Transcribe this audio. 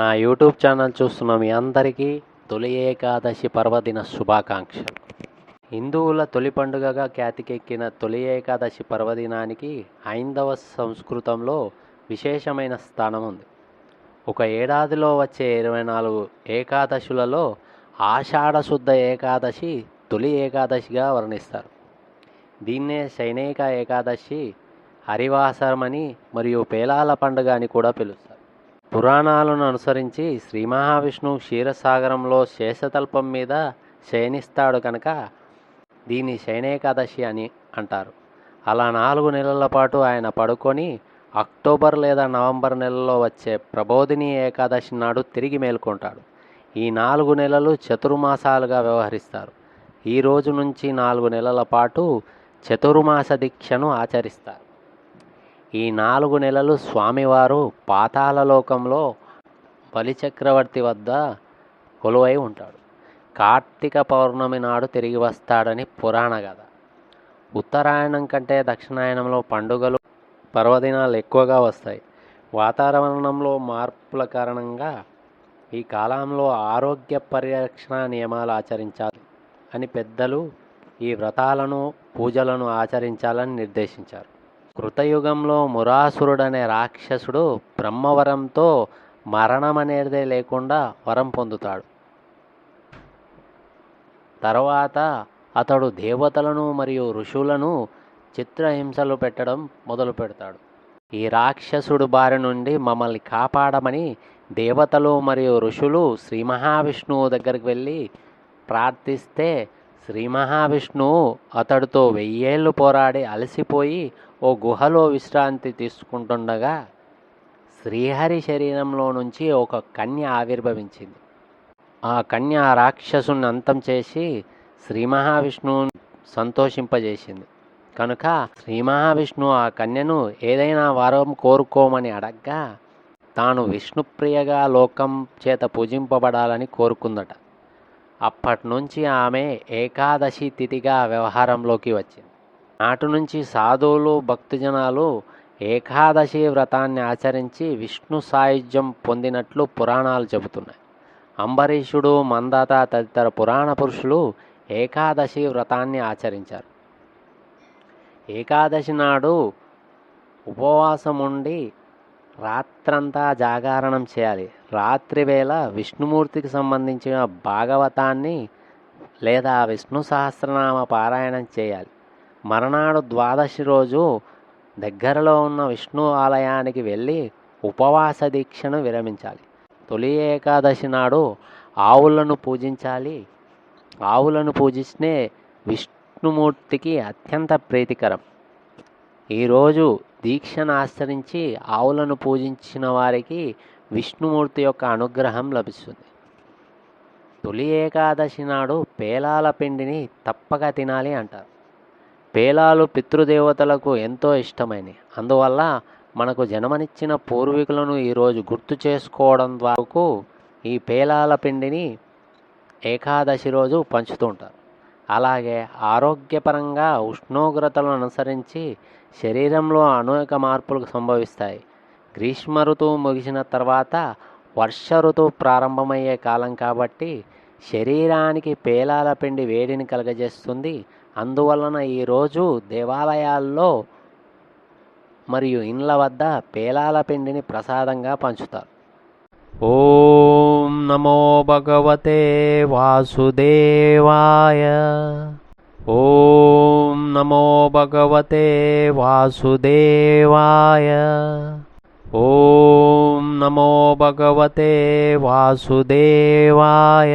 నా YouTube channel చూస్తున్న మీ అందరికీ తొలి ఏకాదశి పర్వదిన శుభాకాంక్షలు. హిందువుల తొలి పండుగగా ఖ్యాతికెక్కిన తొలి ఏకాదశి పర్వదినానికి హైందవ సంస్కృతంలో విశేషమైన స్థానం ఉంది ఒక ఏడాదిలో వచ్చే ఇరవై నాలుగు ఏకాదశులలో ఆషాఢ శుద్ధ ఏకాదశి తొలి ఏకాదశిగా వర్ణిస్తారు. దీన్నే శైనేక ఏకాదశి హరివాసరమని మరియు పేలాల పండుగ అని కూడా పిలుస్తారు. పురాణాలను అనుసరించి శ్రీ మహావిష్ణువు క్షీరసాగరంలో శేషతల్పం మీద శయనిస్తాడు కనుక దీన్ని శయనేకాదశి అని అంటారు. అలా నాలుగు నెలల పాటు ఆయన పడుకొని అక్టోబర్ లేదా నవంబర్ నెలలో వచ్చే ప్రబోధిని ఏకాదశి నాడు తిరిగి మేల్కొంటాడు. ఈ నాలుగు నెలలు చతుర్మాసాలుగా వ్యవహరిస్తారు. ఈ రోజు నుంచి నాలుగు నెలల పాటు చతుర్మాస దీక్షను ఆచరిస్తారు. ఈ నాలుగు నెలలు స్వామివారు పాతాళలోకంలో బలిచక్రవర్తి వద్ద కొలువై ఉంటాడు. కార్తీక పౌర్ణమి నాడు తిరిగి వస్తాడని పురాణ కథ. ఉత్తరాయణం కంటే దక్షిణాయనంలో పండుగలు పర్వదినాలు ఎక్కువగా వస్తాయి. వాతావరణంలో మార్పుల కారణంగా ఈ కాలంలో ఆరోగ్య పరిరక్షణ నియమాలు ఆచరించాలి అని పెద్దలు ఈ వ్రతాలను పూజలను ఆచరించాలని నిర్దేశించారు. కృతయుగంలో మురాసురుడనే రాక్షసుడు బ్రహ్మవరంతో మరణం అనేదే లేకుండా వరం పొందుతాడు. తర్వాత అతడు దేవతలను మరియు ఋషులను చిత్రహింసలు పెట్టడం మొదలు పెడతాడు. ఈ రాక్షసుడు బారి నుండి మమ్మల్ని కాపాడమని దేవతలు మరియు ఋషులు శ్రీ మహావిష్ణువు దగ్గరికి వెళ్ళి ప్రార్థిస్తే శ్రీ మహావిష్ణువు అతడితో వెయ్యేళ్ళు పోరాడి అలసిపోయి ఓ గుహలో విశ్రాంతి తీసుకుంటుండగా శ్రీహరి శరీరంలో నుంచి ఒక కన్య ఆవిర్భవించింది. ఆ కన్య రాక్షసుని అంతం చేసి శ్రీ మహావిష్ణువు సంతోషింపజేసింది. కనుక శ్రీ మహావిష్ణువు ఆ కన్యను ఏదైనా వరం కోరుకోమని అడగ్గా తాను విష్ణుప్రియగా లోకం చేత పూజింపబడాలని కోరుకుందట. అప్పటి నుంచి ఆమె ఏకాదశి తిథిగా వ్యవహారంలోకి వచ్చింది. నాటి నుంచి సాధువులు భక్తజనాలు ఏకాదశి వ్రతాన్ని ఆచరించి విష్ణు సాయుధ్యం పొందినట్లు పురాణాలు చెబుతున్నాయి. అంబరీషుడు మందాత తదితర పురాణ పురుషులు ఏకాదశి వ్రతాన్ని ఆచరించారు. ఏకాదశి నాడు ఉపవాసం ఉండి రాత్రంతా జాగరణం చేయాలి. రాత్రి వేళ విష్ణుమూర్తికి సంబంధించిన భాగవతాన్ని లేదా విష్ణు సహస్రనామ పారాయణం చేయాలి. మరనాడు ద్వాదశి రోజు దగ్గరలో ఉన్న విష్ణు ఆలయానికి వెళ్ళి ఉపవాస దీక్షను విరమించాలి. తొలి ఏకాదశి నాడు ఆవులను పూజించాలి. ఆవులను పూజిస్తే విష్ణుమూర్తికి అత్యంత ప్రీతికరం. ఈరోజు దీక్షను ఆచరించి ఆవులను పూజించిన వారికి విష్ణుమూర్తి యొక్క అనుగ్రహం లభిస్తుంది. తొలి ఏకాదశి నాడు పేలాల పిండిని తప్పక తినాలి అంటారు. పేలాలు పితృదేవతలకు ఎంతో ఇష్టమైనవి. అందువల్ల మనకు జన్మనిచ్చిన పూర్వీకులను ఈరోజు గుర్తు చేసుకోవడం ద్వారా ఈ పేలాల పిండిని ఏకాదశి రోజు పంచుతుంటారు అలాగే ఆరోగ్యపరంగా ఉష్ణోగ్రతలను అనుసరించి శరీరంలో అనేక మార్పులు సంభవిస్తాయి. గ్రీష్మ ఋతువు ముగిసిన తర్వాత వర్ష ఋతువు ప్రారంభమయ్యే కాలం కాబట్టి శరీరానికి పేలాల పిండి వేడిని కలగజేస్తుంది. అందువలన ఈరోజు దేవాలయాల్లో మరియు ఇండ్ల వద్ద పేలాల పిండిని ప్రసాదంగా పంచుతారు. ఓం నమో భగవతే వాసుదేవాయ. ఓం నమో భగవతే వాసుదేవాయ. ఓం నమో భగవతే వాసుదేవాయ.